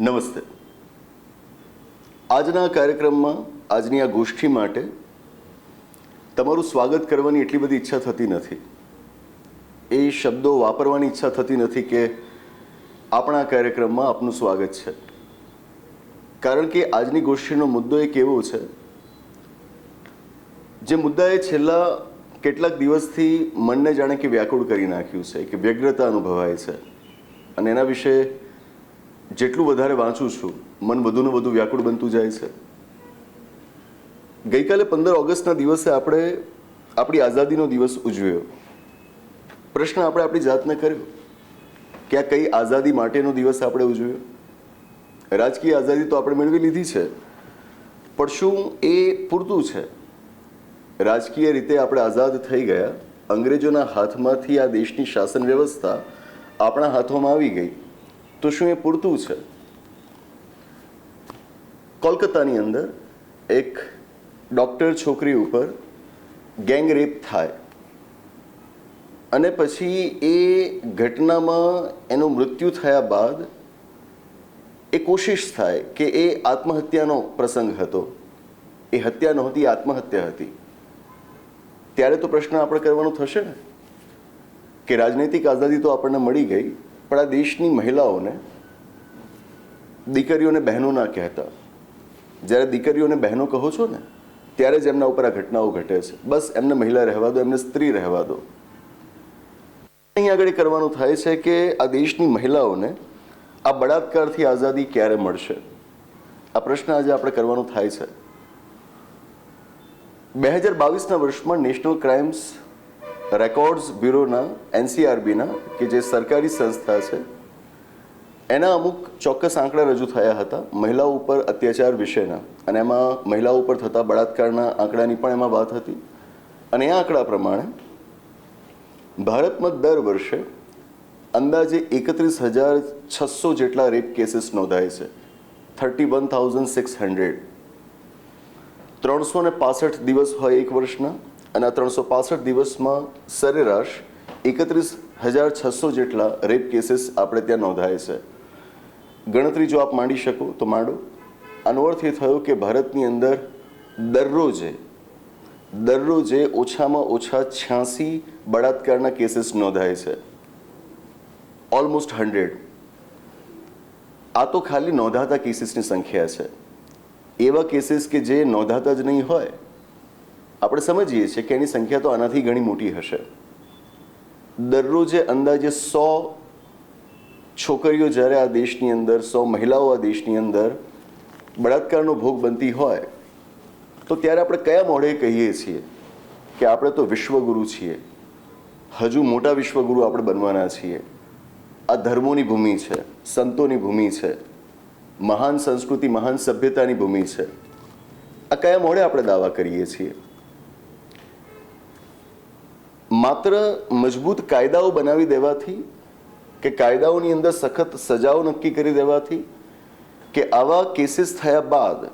નમસ્તે. આજના કાર્યક્રમમાં, આજની આ ગોષ્ઠી માટે તમારું સ્વાગત કરવાની એટલી બધી ઈચ્છા થતી નથી. એ શબ્દો વાપરવાની ઈચ્છા થતી નથી કે આપણા કાર્યક્રમમાં આપનું સ્વાગત છે. કારણ કે આજની ગોષ્ઠીનો મુદ્દો એક એવો છે, જે મુદ્દાએ છેલ્લા કેટલાક દિવસથી મનને જાણે કે વ્યાકુળ કરી નાખ્યું છે, કે વ્યગ્રતા અનુભવાય છે. અને એના વિશે જેટલું વધારે વાંચું છું, મન વધુને વધુ વ્યાકુળ બનતું જાય છે. ગઈકાલે પંદર ઓગસ્ટના દિવસે આપણે આપણી આઝાદીનો દિવસ ઉજવ્યો. પ્રશ્ન આપણે આપણી જાતને કર્યો. કે આ કઈ આઝાદી માટેનો દિવસ આપણે ઉજવ્યો? રાજકીય આઝાદી તો આપણે મેળવી લીધી છે, પણ શું એ પૂરતું છે? રાજકીય રીતે આપણે આઝાદ થઈ ગયા, અંગ્રેજોના હાથમાંથી આ દેશની શાસન વ્યવસ્થા આપણા હાથોમાં આવી ગઈ. તો શું એ પૂરતું છે? કોલકાતાની અંદર એક ડૉક્ટર છોકરી ઉપર ગેંગ રેપ થાય. અને પછી એ ઘટનામાં એનું મૃત્યુ થયા બાદ એ કોશિશ થાય કે એ આત્મહત્યાનો પ્રસંગ હતો. એ હત્યા નહોતી, આત્મહત્યા હતી. ત્યારે તો પ્રશ્ન આપણે કરવાનો થશે ને? કે રાજનૈતિક આઝાદી તો આપણને મળી ગઈ. પણ આ દેશની મહિલાઓને દીકરીઓને બહેનો ના કહેતા. જ્યારે દીકરીઓને બહેનો કહો છો ને, ત્યારે જ એમના ઉપર આ ઘટનાઓ ઘટે છે. બસ એમને મહિલા રહેવા દો, એમને સ્ત્રી રહેવા દો. અહીં આગળ કરવાનું થાય છે કે આ દેશની મહિલાઓને આ બળાત્કારથી આઝાદી ક્યારે મળશે? આ પ્રશ્ન આજે આપણે કરવાનો થાય છે. બે હજાર બાવીસના વર્ષમાં નેશનલ ક્રાઇમ્સ રેકોર્ડ્સ બ્યુરોના, એનસીઆરબીના કે જે સરકારી સંસ્થા છે, એના અમુક ચોક્કસ આંકડા રજૂ થયા હતા મહિલાઓ ઉપર અત્યાચાર વિશેના. અને એમાં મહિલાઓ ઉપર થતા બળાત્કારના આંકડાની પણ એમાં વાત હતી. અને એ આંકડા પ્રમાણે ભારતમાં દર વર્ષે અંદાજે એકત્રીસ હજાર છસો જેટલા રેપ કેસીસ નોંધાય છે. Thirty one thousand six hundred ત્રણસો ને પાસઠ દિવસ હોય એક વર્ષના. અને આ ત્રણસો પાસઠ દિવસમાં સરેરાશ એકત્રીસ હજાર છસો જેટલા રેપ કેસીસ આપણે ત્યાં નોંધાય છે. ગણતરી જો આપ માંડી શકો તો માંડો. આનો અર્થ એ થયો કે ભારતની અંદર દરરોજે દરરોજે ઓછામાં ઓછા છ્યાસી બળાત્કારના કેસીસ નોંધાય છે. ઓલમોસ્ટ હંડ્રેડ આ તો ખાલી નોંધાતા કેસીસની સંખ્યા છે. એવા કેસીસ કે જે નોંધાતા જ નહીં હોય આપણે સમજીએ છીએ કે એની સંખ્યા તો આનાથી ઘણી મોટી હશે. દરરોજે અંદાજે સો છોકરીઓ જ્યારે આ દેશની અંદર, સો મહિલાઓ આ દેશની અંદર બળાત્કારનો ભોગ બનતી હોય, તો ત્યારે આપણે કયા મોઢે કહીએ છીએ કે આપણે તો વિશ્વગુરુ છીએ? હજુ મોટા વિશ્વગુરુ આપણે બનવાના છીએ. આ ધર્મોની ભૂમિ છે, સંતોની ભૂમિ છે, મહાન સંસ્કૃતિ, મહાન સભ્યતાની ભૂમિ છે. આ કયા મોડે આપણે દાવા કરીએ છીએ? માત્ર મજબૂત કાયદાઓ બનાવી દેવાથી કે કાયદાઓની અંદર સખત સજાઓ નક્કી કરી દેવાથી કે આવા કેસીસ થયા બાદ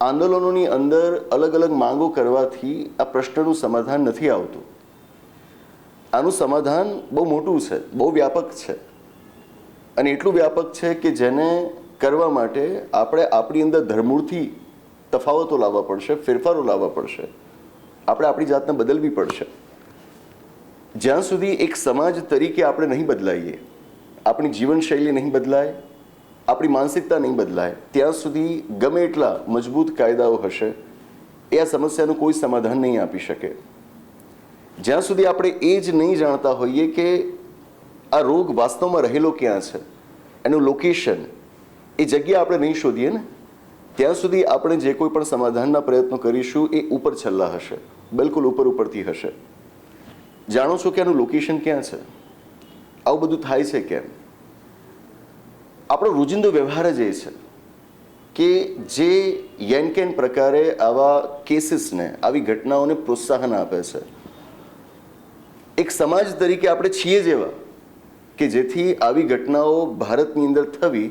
આંદોલનોની અંદર અલગ અલગ માંગો કરવાથી આ પ્રશ્નનું સમાધાન નથી આવતું. આનું સમાધાન બહુ મોટું છે, બહુ વ્યાપક છે. અને એટલું વ્યાપક છે કે જેને કરવા માટે આપણે આપણી અંદર ધર્મૂળથી તફાવતો લાવવા પડશે, ફેરફારો લાવવા પડશે. આપણે આપણી જાતને બદલવી પડશે. જ્યાં સુધી એક સમાજ તરીકે આપણે નહીં બદલાઈએ, આપણી જીવનશૈલી નહીં બદલાય, આપણી માનસિકતા નહીં બદલાય, ત્યાં સુધી ગમે એટલા મજબૂત કાયદાઓ હશે, એ આ સમસ્યાનું કોઈ સમાધાન નહીં આપી શકે. જ્યાં સુધી આપણે એ જ નહીં જાણતા હોઈએ કે આ રોગ વાસ્તવમાં રહેલો ક્યાં છે, એનું લોકેશન એ જગ્યા આપણે નહીં શોધીએ ને ત્યાં સુધી આપણે જે કોઈ પણ સમાધાનના પ્રયત્નો કરીશું, એ ઉપર છલ્લા હશે. બિલકુલ ઉપર ઉપરથી હશે. જાણો છો કે આનું લોકેશન ક્યાં છે? આવું બધું થાય છે કેમ? આપણો રોજિંદો વ્યવહાર જ એ છે કે જે યેનકેન પ્રકારે આવા કેસીસને, આવી ઘટનાઓને પ્રોત્સાહન આપે છે. એક સમાજ તરીકે આપણે છીએ જેવા કે જેથી આવી ઘટનાઓ ભારતની અંદર થવી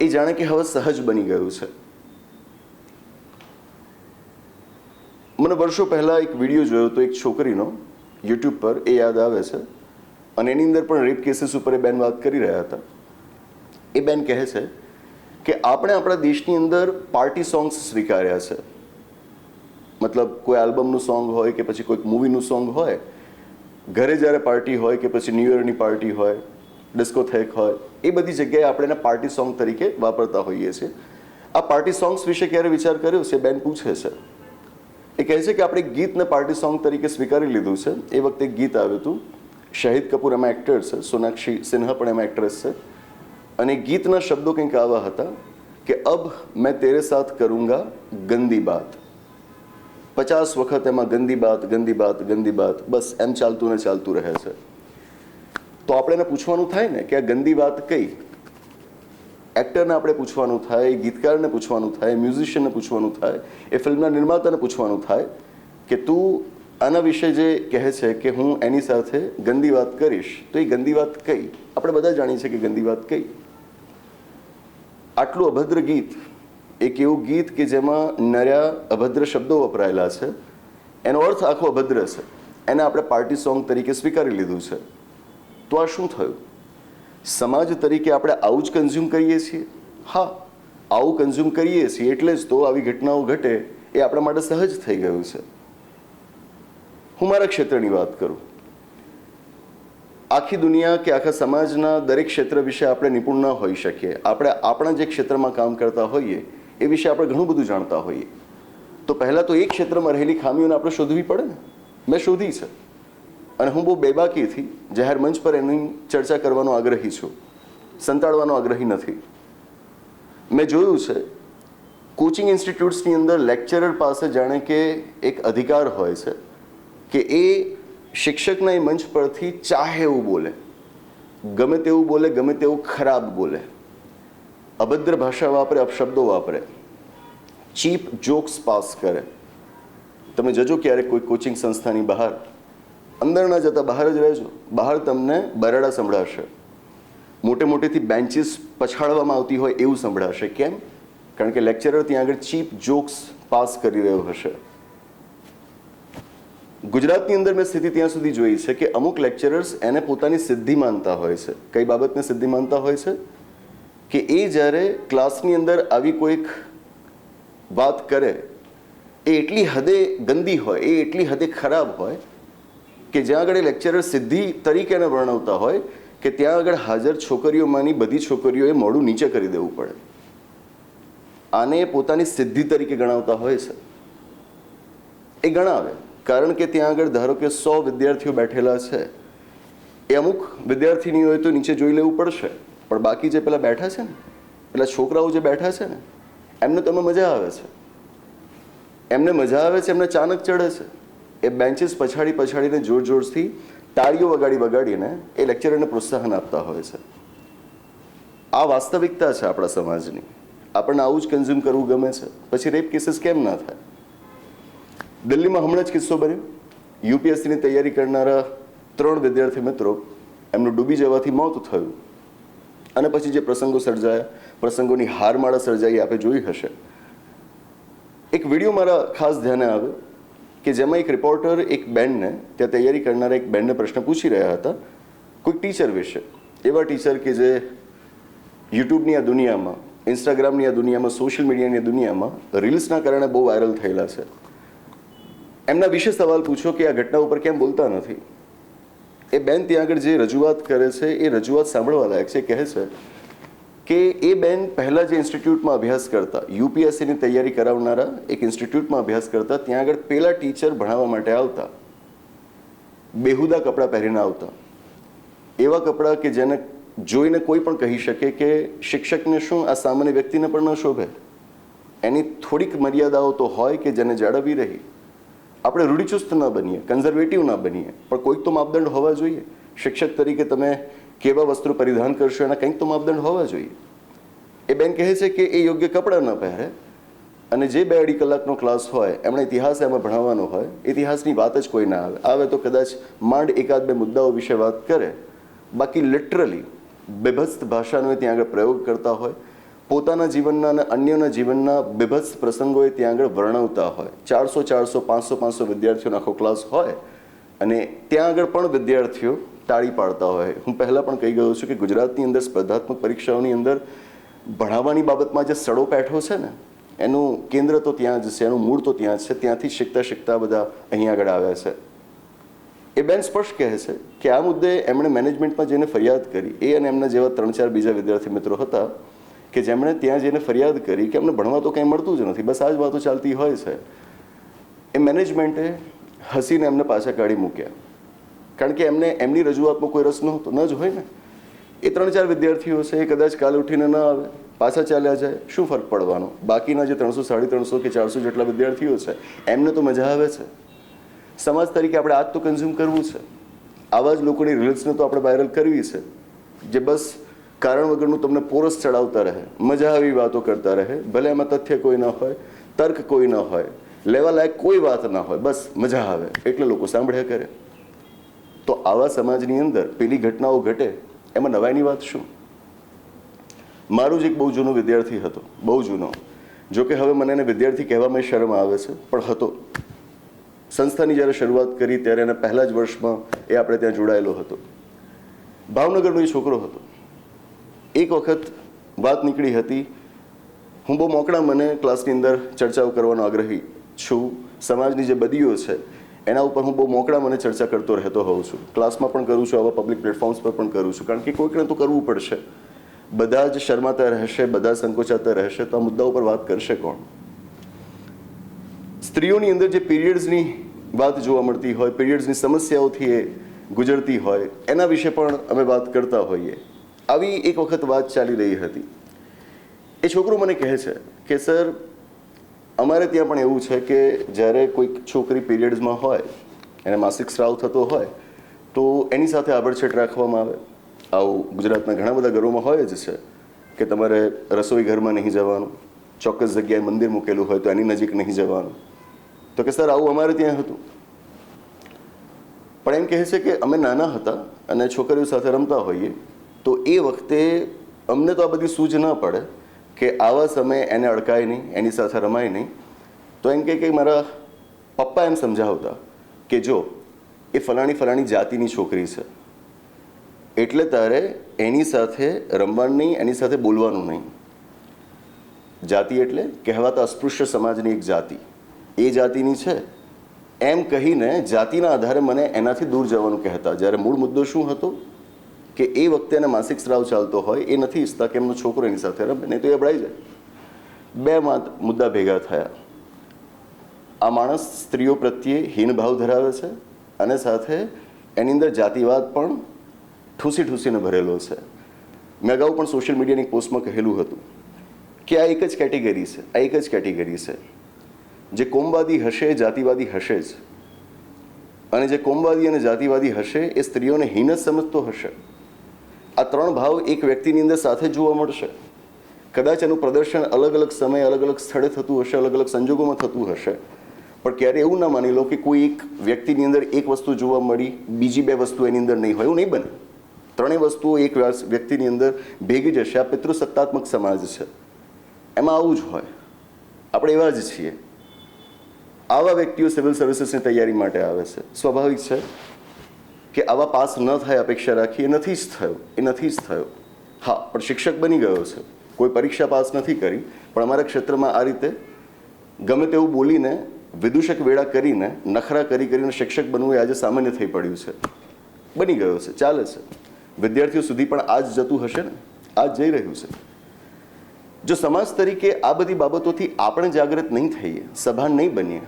એ જાણે કે હવે સહજ બની ગયું છે. વર્ષો પહેલાં એક વીડિયો જોયો હતો એક છોકરીનો યુટ્યુબ પર, એ યાદ આવે છે. અને એની અંદર પણ રેપ કેસીસ ઉપર એ બેન વાત કરી રહ્યા હતા. એ બેન કહે છે કે આપણે આપણા દેશની અંદર પાર્ટી સોંગ્સ સ્વીકાર્યા છે. મતલબ કોઈ આલ્બમનું સોંગ હોય કે પછી કોઈક મૂવીનું સોંગ હોય, ઘરે જ્યારે પાર્ટી હોય કે પછી ન્યૂ ઇયરની પાર્ટી હોય ડિસ્કોથેક હોય, એ બધી જગ્યાએ આપણે એને પાર્ટી સોંગ તરીકે વાપરતા હોઈએ છીએ. આ પાર્ટી સોંગ્સ વિશે ક્યારે વિચાર કર્યો છે? બેન પૂછે છે. એ કહે છે કે આપણે ગીતને પાર્ટી સોંગ તરીકે સ્વીકારી લીધું છે. એ વખતે ગીત આવ્યું હતું. શહીદ કપૂર એમાં એક્ટર છે, સોનાક્ષી સિન્હા પણ એમાં એક્ટ્રેસ છે. અને ગીતના શબ્દો કંઈક આવા હતા કે, અબ મેં તેરે સાથ કરુંગા ગંદી બાત. પચાસ વખત એમાં ગંદી બાત ગંદી બાત ગંદી બાત, બસ એમ ચાલતું ને ચાલતું રહે છે. તો આપણે એને પૂછવાનું થાય ને કે આ ગંદી વાત કઈ? એક્ટરને આપણે પૂછવાનું થાય, ગીતકારને પૂછવાનું થાય, મ્યુઝિશિયનને પૂછવાનું થાય, એ ફિલ્મના નિર્માતાને પૂછવાનું થાય કે તું આના વિશે જે કહે છે કે હું એની સાથે ગંદી વાત કરીશ, તો એ ગંદી વાત કઈ? આપણે બધા જાણીએ છીએ કે ગંદી વાત કઈ? આટલું અભદ્ર ગીત, એક એવું ગીત કે જેમાં નર્યા અભદ્ર શબ્દો વપરાયેલા છે, એનો અર્થ આખો અભદ્ર છે. એને આપણે પાર્ટી સોંગ તરીકે સ્વીકારી લીધું છે. તો આ શું થયું? સમાજ તરીકે આપણે આવું જ કન્ઝ્યુમ કરીએ છીએ? હા, આવું કન્ઝ્યુમ કરીએ છીએ એટલે જ તો આવી ઘટનાઓ ઘટે એ આપણા માટે સહજ થઈ ગયું છે. હું મારા ક્ષેત્રની વાત કરું. આખી દુનિયા કે આખા સમાજના દરેક ક્ષેત્ર વિશે આપણે નિપુણ ન હોઈ શકીએ. આપણે આપણા જે ક્ષેત્રમાં કામ કરતા હોઈએ, એ વિશે આપણે ઘણું બધું જાણતા હોઈએ. તો પહેલાં તો એ ક્ષેત્રમાં રહેલી ખામીઓને આપણે શોધવી પડે ને? મેં શોધી છે. અને હું બહુ બેબાકીથી જાહેર મંચ પર એની ચર્ચા કરવાનો આગ્રહી છું. સંતાડવાનો આગ્રહી નથી. મેં જોયું છે, કોચિંગ ઇન્સ્ટિટ્યૂટ્સની અંદર લેક્ચરર પાસે જાણે કે એક અધિકાર હોય છે કે એ શિક્ષકના એ મંચ પરથી ચાહે એવું બોલે. ગમે તેવું બોલે, ગમે તેવું ખરાબ બોલે. અભદ્ર ભાષા વાપરે, અપશબ્દો વાપરે. ચીપ જોક્સ પાસ કરે. તમે જજો ક્યારેક કોઈ કોચિંગ સંસ્થાની બહાર. અંદર ન જતા બહાર જ રહેજો. બહાર તમને બરાડા સંભળાશે. મોટે મોટેથી બેન્ચીસ પછાડવામાં આવતી હોય એવું સંભળાશે. કેમ? કારણ કે લેક્ચરર ત્યાં આગળ ચીપ જોક્સ પાસ કરી રહ્યો હશે. ગુજરાતની અંદર મેં સ્થિતિ ત્યાં સુધી જોઈ છે કે અમુક લેક્ચરર્સ એને પોતાની સિદ્ધિ માનતા હોય છે. કઈ બાબતને સિદ્ધિ માનતા હોય છે? કે એ જ્યારે ક્લાસની અંદર આવી કોઈક વાત કરે, એ એટલી હદે ગંદી હોય, એ એટલી હદે ખરાબ હોય કે જ્યાં આગળ લેક્ચરર સિદ્ધિ તરીકે એને વર્ણવતા હોય, કે ત્યાં આગળ હાજર છોકરીઓમાંની બધી છોકરીઓએ મોડું નીચે કરી દેવું પડે. આને પોતાની સિદ્ધિ તરીકે ગણાવતા હોય છે. એ ગણાવે. કારણ કે ત્યાં આગળ ધારો કે સો વિદ્યાર્થીઓ બેઠેલા છે. એ અમુક વિદ્યાર્થીનીઓએ તો નીચે જોઈ લેવું પડશે. પણ બાકી જે પેલા બેઠા છે ને, પેલા છોકરાઓ જે બેઠા છે ને, એમને તમે મજા આવે છે. એમને મજા આવે છે, એમને ચાનક ચડે છે. એ બેન્ચીસ પછાડી પછાડીને જોર જોરથી તાળીઓ વગાડી વગાડીને એ લેક્ચરરને પ્રોત્સાહન આપતા હોય છે. આ વાસ્તવિકતા છે આપણા સમાજની. આપણને આવું જ કન્ઝ્યુમ કરવું ગમે છે. પછી રેપ કેસીસ કેમ ના થાય? દિલ્હીમાં હમણાં જ કિસ્સો બન્યો. યુપીએસસીની તૈયારી કરનારા ત્રણ વિદ્યાર્થી મિત્રો એમનું ડૂબી જવાથી મોત થયું. અને પછી જે પ્રસંગો સર્જાયા, પ્રસંગોની હારમાળા સર્જાઈ આપે જોઈ હશે. એક વીડિયો મારા ખાસ ધ્યાને આવ્યો કે જેમાં એક રિપોર્ટર એક બેન્ડને ત્યાં તૈયારી કરનારા એક બેન્ડને પ્રશ્ન પૂછી રહ્યા હતા કોઈક ટીચર વિશે. એવા ટીચર કે જે યુટ્યુબની આ દુનિયામાં, ઇન્સ્ટાગ્રામની આ દુનિયામાં, સોશિયલ મીડિયાની દુનિયામાં રીલ્સના કારણે બહુ વાયરલ થયેલા છે. એમના વિશે સવાલ પૂછો કે આ ઘટના ઉપર કેમ બોલતા નથી? એ બેન ત્યાં આગળ જે રજૂઆત કરે છે, એ રજૂઆત સાંભળવા લાયક છે, કહે છે કે એ બેન પહેલાં જે ઇન્સ્ટિટ્યૂટમાં અભ્યાસ કરતા, યુપીએસસીની તૈયારી કરાવનારા એક ઇન્સ્ટિટ્યૂટમાં અભ્યાસ કરતા, ત્યાં આગળ પેલા ટીચર ભણાવવા માટે આવતા. બેહુદા કપડાં પહેરીને આવતા. એવા કપડાં કે જેને જોઈને કોઈ પણ કહી શકે કે શિક્ષકને શું, આ સામાન્ય વ્યક્તિને પણ ન શોભે. એની થોડીક મર્યાદાઓ તો હોય કે જેને જાળવવી રહી. આપણે રૂઢિચુસ્ત ન બનીએ, કન્ઝર્વેટિવ ન બનીએ, પણ કોઈક તો માપદંડ હોવા જોઈએ. શિક્ષક તરીકે તમે કેવા વસ્ત્રો પરિધાન કરશો એના કંઈક તો માપદંડ હોવા જોઈએ. એ બેન કહે છે કે એ યોગ્ય કપડાં ન પહેરે અને જે બે અઢી કલાકનો ક્લાસ હોય, એમણે ઇતિહાસ એમાં ભણાવવાનો હોય, ઇતિહાસની વાત જ કોઈ ના આવે. આવે તો કદાચ માંડ એકાદ બે મુદ્દાઓ વિશે વાત કરે. બાકી લિટરલી બેભત્સ ભાષાનો ત્યાં આગળ પ્રયોગ કરતા હોય, પોતાના જીવનના અને અન્યના જીવનના બેભત્સ પ્રસંગોએ ત્યાં આગળ વર્ણવતા હોય. ચારસો ચારસો, પાંચસો પાંચસો વિદ્યાર્થીઓનો આખો ક્લાસ હોય અને ત્યાં આગળ પણ વિદ્યાર્થીઓ તાળી પાડતા હોય. હું પહેલાં પણ કહી ગયો છું કે ગુજરાતની અંદર સ્પર્ધાત્મક પરીક્ષાઓની અંદર ભણાવવાની બાબતમાં જે સડો પેઠો છે ને, એનું કેન્દ્ર તો ત્યાં જ છે, એનું મૂળ તો ત્યાં જ છે. ત્યાંથી શીખતા શીખતા બધા અહીં આગળ આવ્યા છે. એ બેન સ્પષ્ટ કહે છે કે આ મુદ્દે એમણે મેનેજમેન્ટમાં જઈને ફરિયાદ કરી. એ અને એમના જેવા ત્રણ ચાર બીજા વિદ્યાર્થી મિત્રો હતા કે જેમણે ત્યાં જઈને ફરિયાદ કરી કે અમને ભણવા તો કંઈ મળતું જ નથી. બસ આ જ વાતો ચાલતી હોય છે. એ મેનેજમેન્ટે હસીને એમને પાછા કાઢી મૂક્યા. કારણ કે એમને, એમની રજૂઆતમાં કોઈ રસ નહોતો, ન જ હોય ને. એ ત્રણ ચાર વિદ્યાર્થીઓ છે એ કદાચ કાલ ઉઠીને ન આવે, પાછા ચાલ્યા જાય, શું ફરક પડવાનો? બાકીના જે ત્રણસો, સાડી ત્રણસો કે ચારસો જેટલા વિદ્યાર્થીઓ છે, એમને તો મજા આવે છે. સમાજ તરીકે આપણે આજ તો કન્ઝ્યુમ કરવું છે. આવા જ લોકોની રીલ્સને તો આપણે વાયરલ કરવી છે. જે બસ કારણ વગરનું તમને પોરસ ચડાવતા રહે, મજા આવી વાતો કરતા રહે, ભલે એમાં તથ્ય કોઈ ન હોય, તર્ક કોઈ ન હોય લેવા લાયક કોઈ વાત ના હોય, બસ મજા આવે, એટલે લોકો સાંભળ્યા કરે. તો આવા સમાજની અંદર પેલી ઘટનાઓ ઘટે, એમાં નવાઈની વાત શું? મારું જ એક બહુ જૂનો વિદ્યાર્થી હતો, બહુ જૂનો. જો કે હવે મને એને વિદ્યાર્થી કહેવામાં શરમ આવે છે, પણ હતો. સંસ્થાની જ્યારે શરૂઆત કરી ત્યારે એના પહેલા જ વર્ષમાં એ આપણે ત્યાં જોડાયેલો હતો. ભાવનગરનો એ છોકરો હતો. એક વખત વાત નીકળી હતી, હું બહુ મોકળા મને ક્લાસની અંદર ચર્ચાઓ કરવાનો આગ્રહી છું. સમાજની જે બદીઓ છે એના ઉપર હું બહુ મોકળા મને ચર્ચા કરતો રહેતો હોઉં છું. ક્લાસમાં પણ કરું છું, આવા પબ્લિક પ્લેટફોર્મ્સ પર પણ કરું છું. કારણ કે કોઈકને તો કરવું પડશે. બધા જ શરમાતા રહેશે, બધા સંકોચાતા રહેશે, તો આ મુદ્દા ઉપર વાત કરશે કોણ? સ્ત્રીઓની અંદર જે પીરિયડ્સની વાત જોવા મળતી હોય, પીરિયડ્સની સમસ્યાઓથી એ ગુજરતી હોય, એના વિશે પણ અમે વાત કરતા હોઈએ. આવી એક વખત વાત ચાલી રહી હતી. એ છોકરો મને કહે છે કે, સર અમારે ત્યાં પણ એવું છે કે જ્યારે કોઈક છોકરી પીરિયડ્સમાં હોય, એને માસિક સ્રાવ થતો હોય, તો એની સાથે આભડછેટ રાખવામાં આવે. આવું ગુજરાતના ઘણા બધા ઘરોમાં હોય જ છે કે તમારે રસોઈ ઘરમાં નહીં જવાનું, ચોક્કસ જગ્યાએ મંદિર મૂકેલું હોય તો એની નજીક નહીં જવાનું. તો કે, સર, આવું અમારે ત્યાં હતું. પણ એમ કહે છે કે અમે નાના હતા અને છોકરીઓ સાથે રમતા હોઈએ, તો એ વખતે અમને તો આ બધી સૂઝ ન પડે. કે આવા સમયે એને અડકાય નહીં, એની સાથે રમાય નહીં. તો એમ કે મારા પપ્પા એમ સમજાવતા કે જો, એ ફલાણી ફલાણી જાતિની છોકરી છે. એટલે તારે એની સાથે રમવાનું નહીં, એની સાથે બોલવાનું નહીં. જાતિ એટલે કહેવાતા અસ્પૃશ્ય સમાજની એક જાતિ. એ જાતિની છે. એમ કહીને જાતિના આધારે મને એનાથી દૂર જવાનું કહેતા. જ્યારે મૂળ મુદ્દો શું હતો? કે એ વખતે એને માસિક સ્ત્રાવ ચાલતો હોય, એ નથી ઈચ્છતા કે એમનો છોકરો એની સાથે રમે, નહીં તો એ અબડાઈ જાય. બે માત- મુદ્દા ભેગા થયા. આ માણસ સ્ત્રીઓ પ્રત્યે હીન ભાવ ધરાવે છે અને સાથે એની અંદર જાતિવાદ પણ ઠૂસી ઠૂસીને ભરેલો છે. મેં અગાઉ પણ સોશિયલ મીડિયાની પોસ્ટમાં કહેલું હતું કે આ એક જ કેટેગરી છે, આ એક જ કેટેગરી છે. જે કોમવાદી હશે, જાતિવાદી હશે જ. અને જે કોમવાદી અને જાતિવાદી હશે, એ સ્ત્રીઓને હીન જ સમજતો હશે. આ ત્રણ ભાવ એક વ્યક્તિની અંદર સાથે જોવા મળશે. કદાચ એનું પ્રદર્શન અલગ અલગ સમયે અલગ અલગ સ્થળે થતું હશે, અલગ અલગ સંજોગોમાં થતું હશે. પણ ક્યારે એવું ના માની લો કે કોઈ એક વ્યક્તિની અંદર એક વસ્તુ જોવા મળી, બીજી બે વસ્તુ એની અંદર નહીં હોય, એવું નહીં બને. ત્રણેય વસ્તુઓ એક વ્યક્તિની અંદર ભેગી જશે આ પિતૃસત્તાત્મક સમાજ છે. એમાં આવું જ હોય. આપણે એવા જ છીએ. આવા વ્યક્તિઓ સિવિલ સર્વિસીસની તૈયારી માટે આવે છે. સ્વાભાવિક છે. કે આવા પાસ ન થાય, અપેક્ષા રાખી એ નથી જ થયો, એ નથી જ થયો. હા, પણ શિક્ષક બની ગયો છે. કોઈ પરીક્ષા પાસ નથી કરી, પણ અમારા ક્ષેત્રમાં આ રીતે ગમે તેવું બોલીને, વિદૂષક વેળા કરીને, નખરા કરી કરીને શિક્ષક બનવું એ આજે સામાન્ય થઈ પડ્યું છે. બની ગયો છે, ચાલે છે. વિદ્યાર્થીઓ સુધી પણ આ જ જતું હશે ને? આ જઈ રહ્યું છે. જો સમાજ તરીકે આ બધી બાબતોથી આપણે જાગૃત નહીં થઈએ સભાન નહીં બનીએ,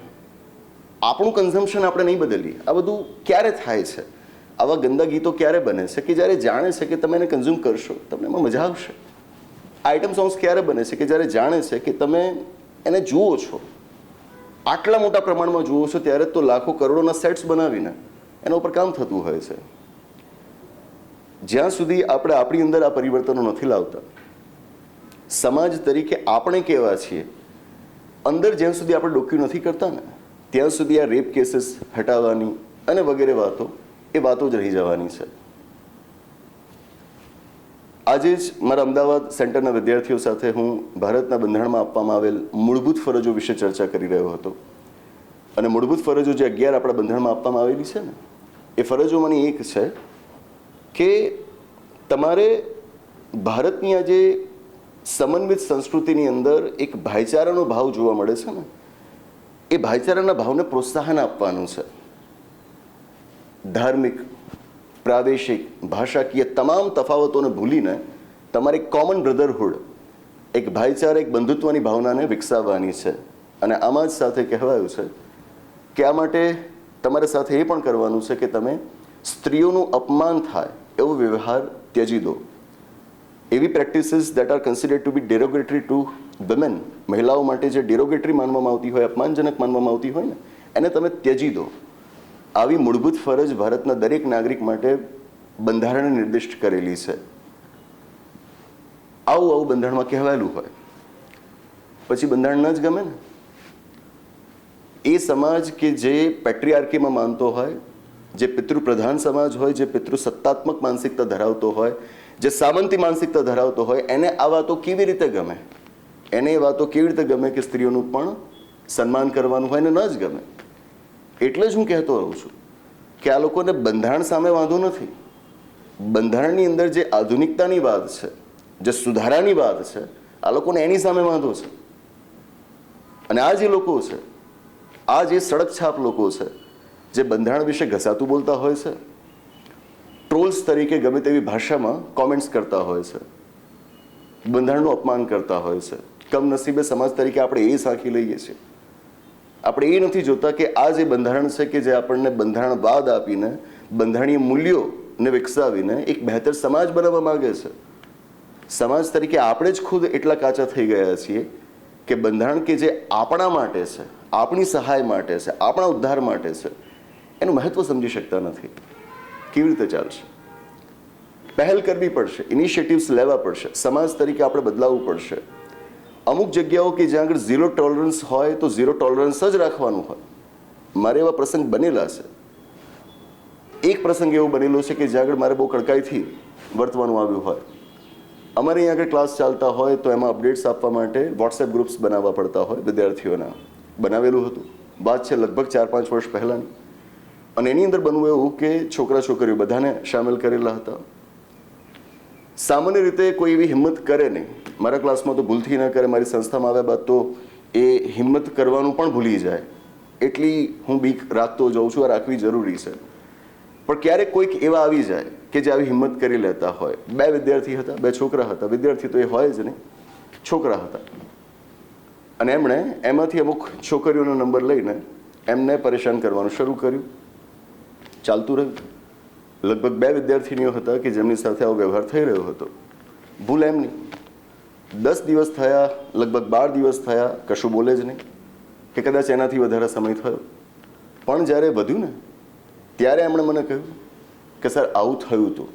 આપણું કન્ઝમ્પશન આપણે નહીં બદલીએ, આ બધું ક્યારે થાય છે? આવા ગંદા ગીતો ક્યારે બને છે કે જ્યારે જાણે છે કે તમે એને કન્ઝ્યુમ કરશો, તમને એમાં મજા આવશે. આઇટમ સોંગ્સ ક્યારે બને છે કે જ્યારે જાણે છે કે તમે એને જુઓ છો. આટલા મોટા પ્રમાણમાં જુઓ છો ત્યારે તો લાખો કરોડોના સેટ્સ બનાવીને એના ઉપર કામ થતું હોય છે. જ્યાં સુધી આપણે આપણી અંદર આ પરિવર્તનો નથી લાવતા, સમાજ તરીકે આપણે કેવા છીએ, અંદર જ્યાં સુધી આપણે ડોક્યુ નથી કરતા ને, ત્યાં સુધી આ રેપ કેસીસ હટાવવાની અને વગેરે વાતો એ વાતો જ રહી જવાની છે. આજે જ મારા અમદાવાદ સેન્ટરના વિદ્યાર્થીઓ સાથે હું ભારતના બંધારણમાં આપવામાં આવેલ મૂળભૂત ફરજો વિશે ચર્ચા કરી રહ્યો હતો. અને મૂળભૂત ફરજો જે અગિયાર આપણા બંધારણમાં આપવામાં આવેલી છે ને, એ ફરજોમાંની એક છે કે તમારે ભારતની આજે સમન્વિત સંસ્કૃતિની અંદર એક ભાઈચારાનો ભાવ જોવા મળે છે ને, એ ભાઈચારાના ભાવને પ્રોત્સાહન આપવાનું છે. ધાર્મિક, પ્રાદેશિક ભાષાકીય તમામ તફાવતોને ભૂલીને તમારે કોમન બ્રધરહુડ એક ભાઈચારા, એક બંધુત્વની ભાવનાને વિકસાવવાની છે. અને આમાં જ સાથે કહેવાયું છે કે આ માટે તમારે સાથે એ પણ કરવાનું છે કે તમે સ્ત્રીઓનું અપમાન થાય એવો વ્યવહાર ત્યજી દો. એવી practices that are considered to be derogatory to women મહિલાઓ માટે જે ડેરોગેટરી માનવામાં આવતી હોય, અપમાનજનક માનવામાં આવતી હોય ને, એને તમે ત્યજી દો. આવી મૂળભૂત ફરજ ભારતના દરેક નાગરિક માટે બંધારણે નિર્દિષ્ટ કરેલી છે. આવું આવું બંધારણમાં કહેવાયેલું હોય. પછી બંધારણ ન જ ગમે ને. એ સમાજ કે જે પેટ્રિયાર્કીમાં માનતો હોય, જે પિતૃપ્રધાન સમાજ હોય, જે પિતૃ સત્તાત્મક માનસિકતા ધરાવતો હોય, જે સામંતી માનસિકતા ધરાવતો હોય, એને આ વાતો કેવી રીતે ગમે? એને એ વાતો કેવી રીતે ગમે કે સ્ત્રીઓનું પણ સન્માન કરવાનું હોય ને ન જ ગમે? એટલે જ હું કહેતો રહું છું કે આ લોકોને બંધારણ સામે વાંધો નથી. બંધારણની અંદર જે આધુનિકતાની વાત છે, જે સુધારાની વાત છે, આ લોકોને એની સામે વાંધો છે. અને આ જે લોકો છે, આ જે સડક છાપ લોકો છે, જે બંધારણ વિશે ઘસાતું બોલતા હોય છે, ટ્રોલ્સ તરીકે ગમે તેવી ભાષામાં કોમેન્ટ્સ કરતા હોય છે, બંધારણનું અપમાન કરતા હોય છે, કમનસીબે સમાજ તરીકે આપણે એ સાંખી લઈએ છીએ. આપણે એ નથી જોતા કે આ જે બંધારણ છે કે જે આપણને બંધારણવાદ આપીને, બંધારણીય મૂલ્યોને વિકસાવીને એક બહેતર સમાજ બનાવવા માગે છે. સમાજ તરીકે આપણે જ ખુદ એટલા કાચા થઈ ગયા છીએ કે બંધારણ કે જે આપણા માટે છે, આપણી સહાય માટે છે, આપણા ઉદ્ધાર માટે છે, એનું મહત્વ સમજી શકતા નથી. કેવી રીતે ચાલશે? પહેલ કરવી પડશે, ઇનિશિયેટિવ્સ લેવા પડશે, સમાજ તરીકે આપણે બદલાવવું પડશે. અમુક જગ્યાઓ કે જ્યાં આગળ ઝીરો ટોલરન્સ હોય તો ઝીરો ટોલરન્સ જ રાખવાનું હોય. મારે એવા પ્રસંગ બનેલા છે. એક પ્રસંગ એવો બનેલો છે કે જ્યાં આગળ મારે બહુ કડકાઈથી વર્તવાનું આવ્યું હોય. અમારે અહીંયા આગળ ક્લાસ ચાલતા હોય તો એમાં અપડેટ્સ આપવા માટે વોટ્સએપ ગ્રુપ્સ બનાવવા પડતા હોય વિદ્યાર્થીઓના. બનાવેલું હતું. વાત છે લગભગ ચાર પાંચ વર્ષ પહેલાંની. અને એની અંદર બનવું એવું કે છોકરા છોકરીઓ બધાને સામેલ કરેલા હતા. સામાન્ય રીતે કોઈ એવી હિંમત કરે નહીં. મારા ક્લાસમાં તો ભૂલથી ન કરે, મારી સંસ્થામાં આવ્યા બાદ તો એ હિંમત કરવાનું પણ ભૂલી જાય. એટલી હું બીક રાખતો જાઉં છું, આ રાખવી જરૂરી છે. પણ ક્યારેક કોઈક એવા આવી જાય કે જે આવી હિંમત કરી લેતા હોય. બે વિદ્યાર્થી હતા, બે છોકરા હતા. વિદ્યાર્થી તો એ હોય જ નહીં. છોકરા હતા. અને એમણે એમાંથી અમુક છોકરીઓનો નંબર લઈને એમને પરેશાન કરવાનું શરૂ કર્યું. ચાલતું રહ્યું. લગભગ બે વિદ્યાર્થીનીઓ હતા કે જેમની સાથે આવો વ્યવહાર થઈ રહ્યો હતો. ભૂલ એમની. દસ દિવસ થયા, લગભગ બાર દિવસ થયા, કશું બોલે જ નહીં, કે કદાચ એનાથી વધારે સમય થયો. પણ જ્યારે વધ્યું ને, ત્યારે એમણે મને કહ્યું કે, સર, આવું થયું હતું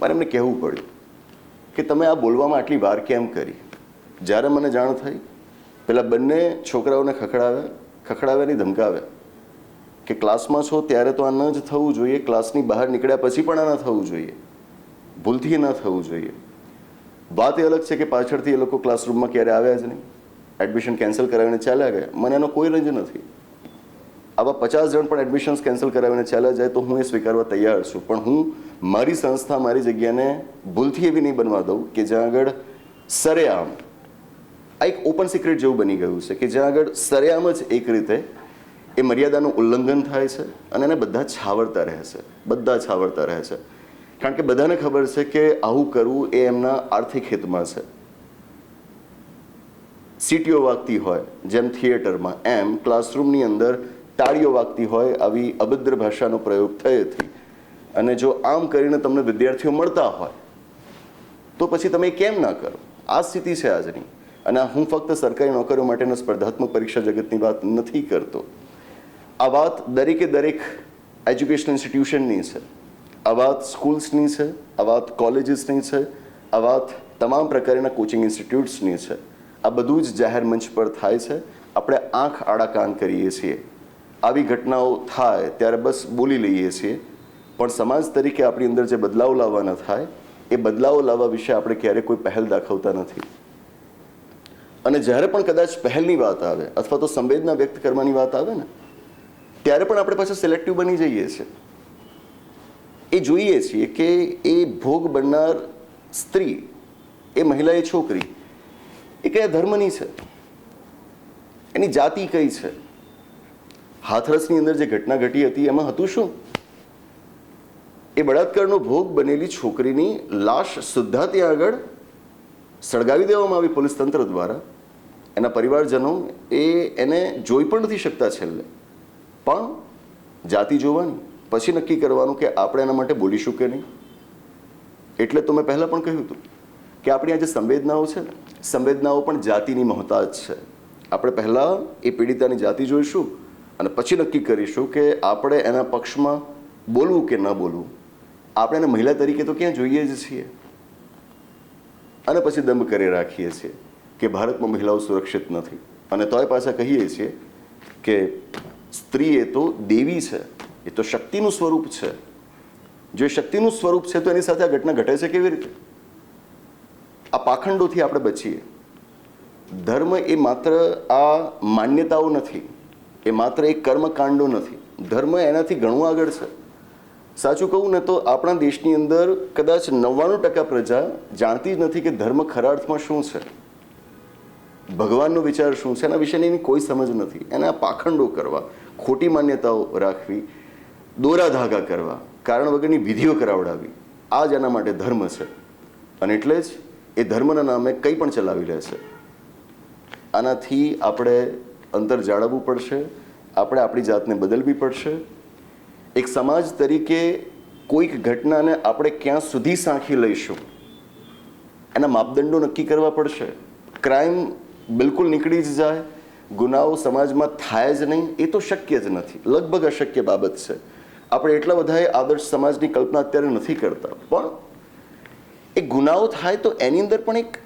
મારે એમને કહેવું પડ્યું કે, તમે આ બોલવામાં આટલી વાર કેમ કરી? જ્યારે મને જાણ થઈ, પેલા બંને છોકરાઓને ખખડાવ્યા નહીં ધમકાવ્યા. કે ક્લાસમાં છો ત્યારે તો આ ન જ થવું જોઈએ. ક્લાસની બહાર નીકળ્યા પછી પણ આ ન થવું જોઈએ. ભૂલથી ન થવું જોઈએ. વાત એ અલગ છે કે પાછળથી એ લોકો ક્લાસરૂમમાં ક્યારે આવ્યા જ નહીં. એડમિશન કેન્સલ કરાવીને ચાલ્યા ગયા. મને એનો કોઈ રંજ નથી. આવા પચાસ જણ પણ એડમિશન્સ કેન્સલ કરાવીને ચાલ્યા જાય તો હું એ સ્વીકારવા તૈયાર છું. પણ હું મારી સંસ્થા, મારી જગ્યાને ભૂલથી એવી નહીં બનવા દઉં કે જ્યાં આગળ સરેઆમ આ એક ઓપન સિક્રેટ જેવું બની ગયું છે કે જ્યાં આગળ સરેઆમ જ એક રીતે એ મર્યાદાનું ઉલ્લંઘન થાય છે અને એને બધા છાવરતા રહે છે, બધા છાવરતા રહે છે. કારણ કે બધાને ખબર છે કે આવું કરવું એ એમના આર્થિક હિતમાં છે. સીટીઓ વાગતી હોય, જેમ થિયેટરમાં, એમ ક્લાસરૂમની અંદર તાળીઓ વાગતી હોય આવી અભદ્ર ભાષાનો પ્રયોગ થયેથી. અને જો આમ કરીને તમને વિદ્યાર્થીઓ મળતા હોય, તો પછી તમે કેમ ના કરો? આ સ્થિતિ છે આજની. અને હું ફક્ત સરકારી નોકરીઓ માટેના સ્પર્ધાત્મક પરીક્ષા જગતની વાત નથી કરતો. આ વાત દરેકે દરેક એજ્યુકેશન ઇન્સ્ટિટ્યુશનની છે આ વાત સ્કૂલ્સની છે આ વાત કોલેજીસની છે આ વાત તમામ પ્રકારના કોચિંગ ઇન્સ્ટિટ્યૂટ્સની છે આ બધું જ જાહેર મંચ પર થાય છે આપણે આંખ આડા કાન કરીએ છીએ આવી ઘટનાઓ થાય ત્યારે બસ બોલી લઈએ છીએ પણ સમાજ તરીકે આપણી અંદર જે બદલાવ લાવવાના થાય એ બદલાવો લાવવા વિશે આપણે ક્યારેય કોઈ પહેલ દાખવતા નથી અને જ્યારે પણ કદાચ પહેલની વાત આવે અથવા તો સંવેદના વ્યક્ત કરવાની વાત આવે ને ત્યારે પણ આપણે પાછા સિલેક્ટિવ બની જઈએ છીએ. એ જોઈએ છીએ કે એ ભોગ બનનાર સ્ત્રી, એ મહિલા, એ છોકરી, એ કયા ધર્મની છે? એની જાતિ કઈ છે? હાથરસની અંદર જે ઘટના ઘટી હતી, એમાં હતું શું? એ બળાત્કારનો ભોગ બનેલી છોકરીની લાશ સુદ્ધા ત્યાં આગળ સળગાવી દેવામાં આવી પોલીસ તંત્ર દ્વારા. એના પરિવારજનો એ એને જોઈ પણ નથી શકતા છેલ્લે. પણ જાતિ જોવાની. પછી નક્કી કરવાનું કે આપણે એના માટે બોલીશું કે નહીં. એટલે તો મેં પહેલાં પણ કહ્યું હતું કે આપણી આ જે સંવેદનાઓ છે સંવેદનાઓ પણ જાતિની મહતાજ છે. આપણે પહેલાં એ પીડિતાની જાતિ જોઈશું અને પછી નક્કી કરીશું કે આપણે એના પક્ષમાં બોલવું કે ન બોલવું. આપણે એને મહિલા તરીકે તો ક્યાં જોઈએ જ છીએ? અને પછી દંભ કરી રાખીએ છીએ કે ભારતમાં મહિલાઓ સુરક્ષિત નથી. અને તોય પાછા કહીએ છીએ કે સ્ત્રી એ તો દેવી છે. એ તો શક્તિનું સ્વરૂપ છે. જો શક્તિનું સ્વરૂપ છે તો એની સાથે આ ઘટના ઘટે છે કેવી રીતે? આ પાખંડોથી આપણે બચીએ. ધર્મ એ માત્ર આ માન્યતાઓ નથી. એ માત્ર એક કર્મકાંડો નથી. ધર્મ એનાથી ઘણું આગળ છે. સાચું કહું ને તો આપણા દેશની અંદર કદાચ નવ્વાણું ટકા પ્રજા જાણતી જ નથી કે ધર્મ ખરા અર્થમાં શું છે. ભગવાનનો વિચાર શું છે? એના વિશેની એની કોઈ સમજ નથી. એના પાખંડો કરવા. ખોટી માન્યતાઓ રાખવી, દોરા ધાગા કરવા, કારણ વગરની વિધિઓ કરાવડાવી આ જ એના માટે ધર્મ છે. અને એટલે જ એ ધર્મના નામે કંઈ પણ ચલાવી લે છે. આનાથી આપણે અંતર જાળવવું પડશે, આપણે આપણી જાતને બદલવી પડશે. એક સમાજ તરીકે કોઈક ઘટનાને આપણે ક્યાં સુધી સાંખી લઈશું, એના માપદંડો નક્કી કરવા પડશે. ક્રાઇમ બિલકુલ નીકળી જ જાય ગુનાઓ સમાજમાં થાય જ નહીં, એ તો શક્ય જ નથી. લગભગ અશક્ય બાબત છે. આપણે એટલા બધાએ આદર્શ સમાજની કલ્પના અત્યારે નથી કરતા. પણ એ ગુનાઓ થાય તો એની અંદર પણ એક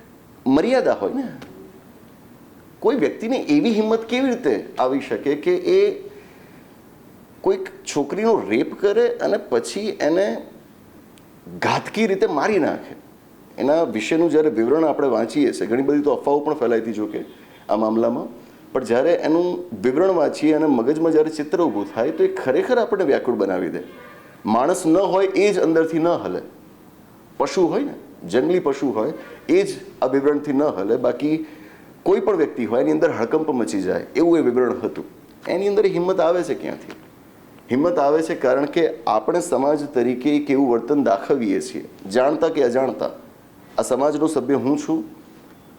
મર્યાદા હોય ને. કોઈ વ્યક્તિને એવી હિંમત કેવી રીતે આવી શકે કે એ કોઈક છોકરીનો રેપ કરે અને પછી એને ઘાતકી રીતે મારી નાખે? એના વિશેનું જ્યારે વિવરણ આપણે વાંચીએ છીએ, ઘણી બધી તો અફવાઓ પણ ફેલાઈ હતી જોકે આ મામલામાં. પણ જ્યારે એનું વિવરણ વાંચીએ અને મગજમાં જ્યારે ચિત્ર ઊભું થાય તો એ ખરેખર આપણને વ્યાકુળ બનાવી દે. માણસ ન હોય એ જ અંદરથી ન હલે. પશુ હોય ને, જંગલી પશુ હોય, એ જ આ વિવરણથી ન હલે. બાકી કોઈ પણ વ્યક્તિ હોય, એની અંદર હડકંપ મચી જાય, એવું એ વિવરણ હતું. એની અંદર હિંમત આવે છે ક્યાંથી? હિંમત આવે છે કારણ કે આપણે સમાજ તરીકે એક એવું વર્તન દાખવીએ છીએ. જાણતા કે અજાણતા. આ સમાજનો સભ્ય હું છું?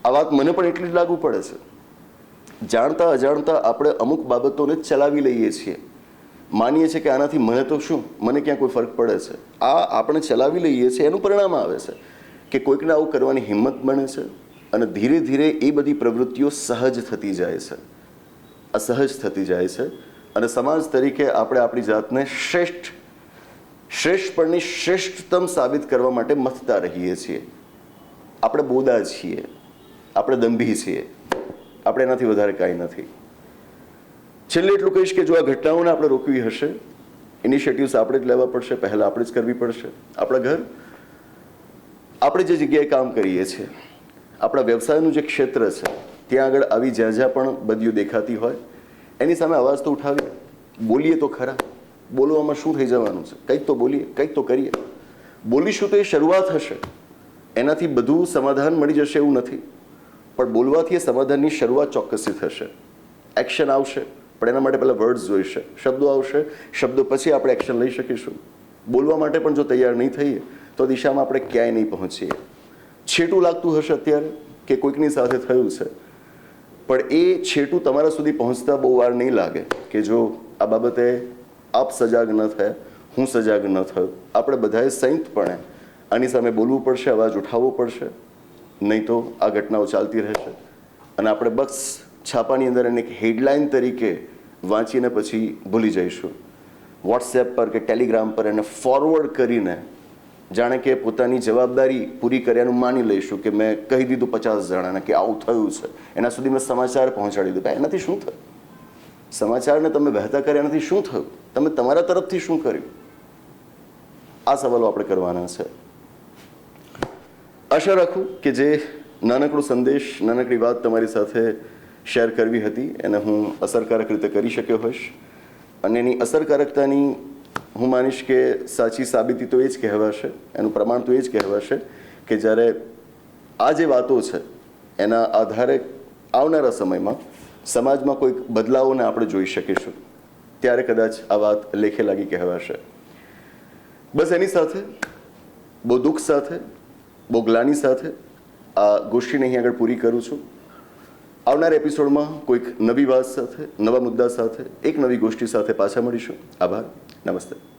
આ વાત મને પણ એટલી જ લાગુ પડે છે. જાણતા અજાણતા આપણે અમુક બાબતોને ચલાવી લઈએ છીએ. માનીએ છીએ કે આનાથી મને તો શું? મને ક્યાં કોઈ ફરક પડે છે? આ આપણે ચલાવી લઈએ છીએ, એનું પરિણામ આવે છે કે કોઈકને આવું કરવાની હિંમત બને છે અને ધીરે ધીરે એ બધી પ્રવૃત્તિઓ સહજ થતી જાય છે. અસહજ થતી જાય છે અને સમાજ તરીકે આપણે આપણી જાતને શ્રેષ્ઠ, શ્રેષ્ઠપણની શ્રેષ્ઠતમ સાબિત કરવા માટે મથતા રહીએ છીએ. આપણે બોદા છીએ. આપણે દંભી છીએ. આપણે એનાથી વધારે કાંઈ નથી. છેલ્લે એટલું કહીશ કે જો આ ઘટનાઓને આપણે રોકવી હશે ઇનિશિયેટિવ્સ આપણે જ લેવા પડશે, પહેલાં આપણે જ કરવી પડશે. આપણા ઘર, આપણે જે જગ્યાએ કામ કરીએ છીએ, આપણા વ્યવસાયનું જે ક્ષેત્ર છે, ત્યાં આગળ આવી જ્યાં જ્યાં પણ બદલીઓ દેખાતી હોય, એની સામે અવાજ તો ઉઠાવીએ. બોલીએ તો ખરા. બોલવામાં શું થઈ જવાનું છે? કંઈક તો બોલીએ, કંઈક તો કરીએ. બોલીશું તો એ શરૂઆત હશે. એનાથી બધું સમાધાન મળી જશે એવું નથી. પણ બોલવાથી એ સમાધાનની શરૂઆત ચોક્કસથી થશે. એક્શન આવશે, પણ એના માટે પહેલાં વર્ડ્સ જોઈશે. શબ્દો આવશે, શબ્દો પછી આપણે એક્શન લઈ શકીશું. બોલવા માટે પણ જો તૈયાર નહીં થઈએ, તો દિશામાં આપણે ક્યાંય નહીં પહોંચીએ. છેટું લાગતું હશે અત્યારે કે કોઈકની સાથે થયું છે. પણ એ છેટું તમારા સુધી પહોંચતા બહુ વાર નહીં લાગે કે જો આ બાબતે આપ સજાગ ન થયા, હું સજાગ ન થયો. આપણે બધાએ સંયુક્તપણે આની સામે બોલવું પડશે, અવાજ ઉઠાવવો પડશે. નહીં તો આ ઘટનાઓ ચાલતી રહેશે. અને આપણે બસ છાપાની અંદર એને એક હેડલાઇન તરીકે વાંચીને પછી ભૂલી જઈશું. વોટ્સએપ પર કે ટેલિગ્રામ પર એને ફોરવર્ડ કરીને જાણે કે પોતાની જવાબદારી પૂરી કર્યાનું માની લઈશું કે મેં કહી દીધું પચાસ જણાને કે આવું થયું છે. એના સુધી મેં સમાચાર પહોંચાડી દીધું. કે એનાથી શું થયું? સમાચારને તમે વહેતા કર્યા, એનાથી શું થયું? તમે તમારા તરફથી શું કર્યું? આ સવાલો આપણે કરવાના છે. આશા રાખું કે જે નાનકડો સંદેશ, નાનકડી વાત તમારી સાથે શેર કરવી હતી, એને હું અસરકારક રીતે કરી શક્યો હોઈશ. અને એની અસરકારકતાની હું માનીશ કે સાચી સાબિતી તો એ જ કહેવાશે, એનું પ્રમાણ તો એ જ કહેવાશે કે જ્યારે આ જે વાતો છે, એના આધારે આવનારા સમયમાં સમાજમાં કોઈક બદલાવોને આપણે જોઈ શકીશું, ત્યારે કદાચ આ વાત લેખે લાગી કહેવાશે. બસ એની સાથે, બહુ દુઃખ સાથે બહુ ગ્લાની સાથે આ ગોષ્ઠીને અહીં આગળ પૂરી કરું છું. આવનાર એપિસોડમાં કોઈક નવી વાત સાથે, નવા મુદ્દા સાથે, એક નવી ગોષ્ઠી સાથે પાછા મળીશું. આભાર. નમસ્તે.